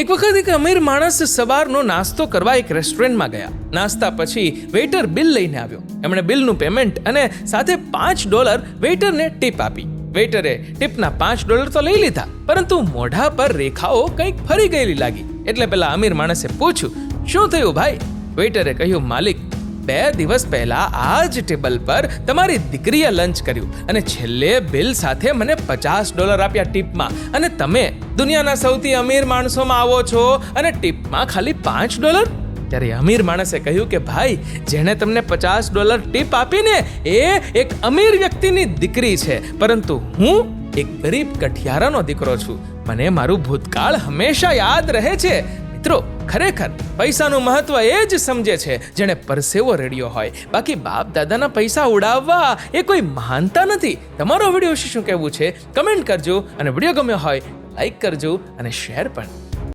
એક વખત એક અમીર માણસ સવારનો નાસ્તો કરવા એક રેસ્ટોરન્ટમાં ગયા. નાસ્તા પછી વેઇટર બિલ લઈને આવ્યો. એમણે બિલનું પેમેન્ટ અને સાથે પાંચ ડોલર વેઇટરને ટીપ આપી. વેઇટરે ટીપના પાંચ ડોલર તો લઈ લીધા, પરંતુ મોઢા પર રેખાઓ કંઈક ફરી ગયેલી લાગી. એટલે પેલા અમીર માણસે પૂછ્યું, શું થયું ભાઈ? વેઇટરે કહ્યું, માલિક બે દિવસ પહેલા આ જ ટેબલ પર તમારી દીકરીએ લંચ કર્યું અને છેલ્લે બિલ સાથે મને પચાસ ડોલર આપ્યા ટીપમાં. અને તમે દુનિયાના સૌથી અમીર માણસોમાં આવો છો અને ટીપમાં ખાલી પાંચ ડોલર? ત્યારે અમીર માણસે કહ્યું કે ભાઈ, જેણે તમને પચાસ ડોલર ટીપ આપીને એ એક અમીર વ્યક્તિની દીકરી છે. પરંતુ હું એક ગરીબ કઠિયારાનો દીકરો છું. મને મારું ભૂતકાળ હંમેશા યાદ રહે છે. મિત્રો, ખરેખર, પૈસાનું મહત્વ એ જ સમજે છે, જેણે પરસેવો રેડિયો હોય. બાકી બાપ દાદાના પૈસા ઉડાવવા એ કોઈ મહાનતા નથી. તમારો વીડિયો વિશે શું કહેવું છે? કમેન્ટ કરજો અને વીડિયો ગમ્યો હોય લાઈક કરજો અને શેર પણ.